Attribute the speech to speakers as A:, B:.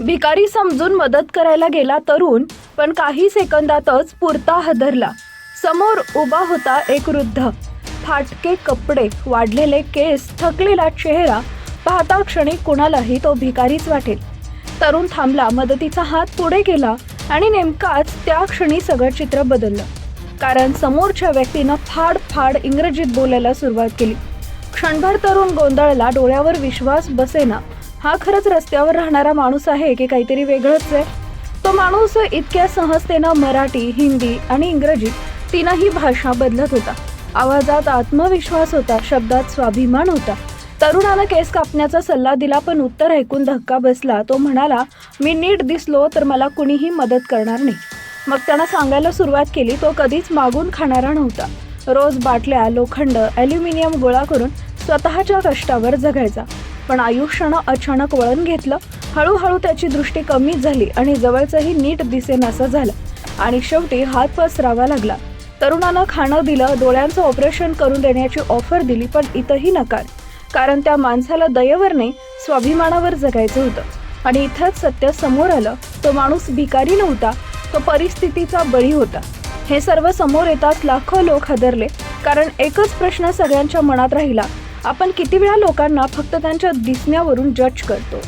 A: भिकारी समजून मदत करायला गेला तरुण पण काही सेकंदातच पुरता हदरला. समोर उभा होता एक वृद्ध. फाटके कपडे वाढलेले केस थकलेला चेहरा पाहता क्षणी कुणालाही तो भिकारीच वाटेल. तरुण थांबला मदतीचा हात पुढे गेला आणि नेमकाच त्या क्षणी सगळं चित्र बदललं. कारण समोरच्या व्यक्तीनं फाड फाड इंग्रजीत बोलायला सुरुवात केली. क्षणभर तरुण गोंधळला डोळ्यावर विश्वास बसेना. हा खरंच रस्त्यावर राहणारा माणूस आहे की काहीतरी वेगळंच आहे. तो माणूस इतक्या सहजतेनं मराठी हिंदी आणि इंग्रजी तीनही भाषा बदलत होता. आवाजात आत्मविश्वास होता शब्दात स्वाभिमान होता. तरुणानं केस कापण्याचा सल्ला दिला पण उत्तर ऐकून धक्का बसला. तो म्हणाला मी नीट दिसलो तर मला कुणीही मदत करणार नाही. मग त्यानं सांगायला सुरुवात केली तो कधीच मागून खाणारा नव्हता. रोज बाटल्या लोखंड ॲल्युमिनियम गोळा करून स्वतःच्या कष्टावर जगायचा. पण आयुष्यानं अचानक वळण घेतलं हळूहळू त्याची दृष्टी कमी झाली आणि जवळचंही नीट दिसेनासं झालं. आणि शेवटी हात पसरावा लागला. तरुणानं खाणं दिलं डोळ्यांचं ऑपरेशन करून देण्याची ऑफर दिली पण इथंही नकार. कारण त्या माणसाला दयेवर नाही स्वाभिमानावर जगायचं होतं. आणि इथंच सत्य समोर आलं तो माणूस भिकारी नव्हता तो परिस्थितीचा बळी होता. हे सर्व समोर येताच लाखो लोक हादरले कारण एकच प्रश्न सगळ्यांच्या मनात राहिला आपण किती वेळा लोकांना फक्त त्यांच्या दिसण्यावरून जज करतो?